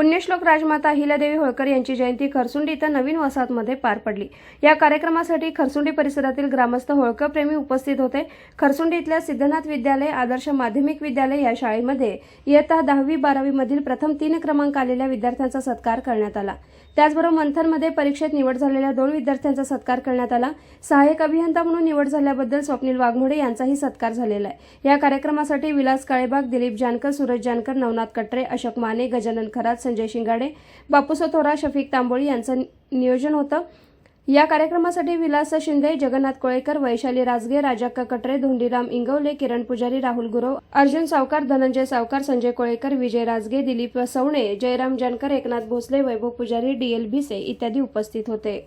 पुण्यश्लोक राजमाता अहिल्यादेवी होळकर यांची जयंती खरसुंडी इथं नवीन वसाहतमध्ये पार पडली. या कार्यक्रमासाठी खरसुंडी परिसरातील ग्रामस्थ होळकर प्रेमी उपस्थित होते. खरसुंडी इथल्या सिद्धनाथ विद्यालय आदर्श माध्यमिक विद्यालय या शाळेमध्ये इयत्ता दहावी बारावीमधील प्रथम तीन क्रमांक आलेल्या विद्यार्थ्यांचा सत्कार करण्यात आला. त्याचबरोबर मंथनमध्ये परीक्षेत निवड झालेल्या दोन विद्यार्थ्यांचा सत्कार करण्यात आला. सहाय्यक अभियंता म्हणून निवड झाल्याबद्दल स्वप्नील वाघमोडे यांचाही सत्कार झालेला आहे. या कार्यक्रमासाठी विलास काळेबाग दिलीप जानकर सूरज जानकर नवनाथ कटरे अशोक माने गजानन खरात संजय शिंगाडे बापूसो थोरा शफिक तांबोळी यांचं नियोजन होतं. या कार्यक्रमासाठी विलास शिंदे जगन्नाथ कोळेकर वैशाली राजगे राजाक्का कटरे धोंडीराम इंगवले किरण पुजारी राहुल गुरव अर्जुन सावकार धनंजय सावकार संजय कोळेकर विजय राजगे दिलीप सवणे जयराम जानकर एकनाथ भोसले वैभव पुजारी डीएल भिसे इत्यादी उपस्थित होते.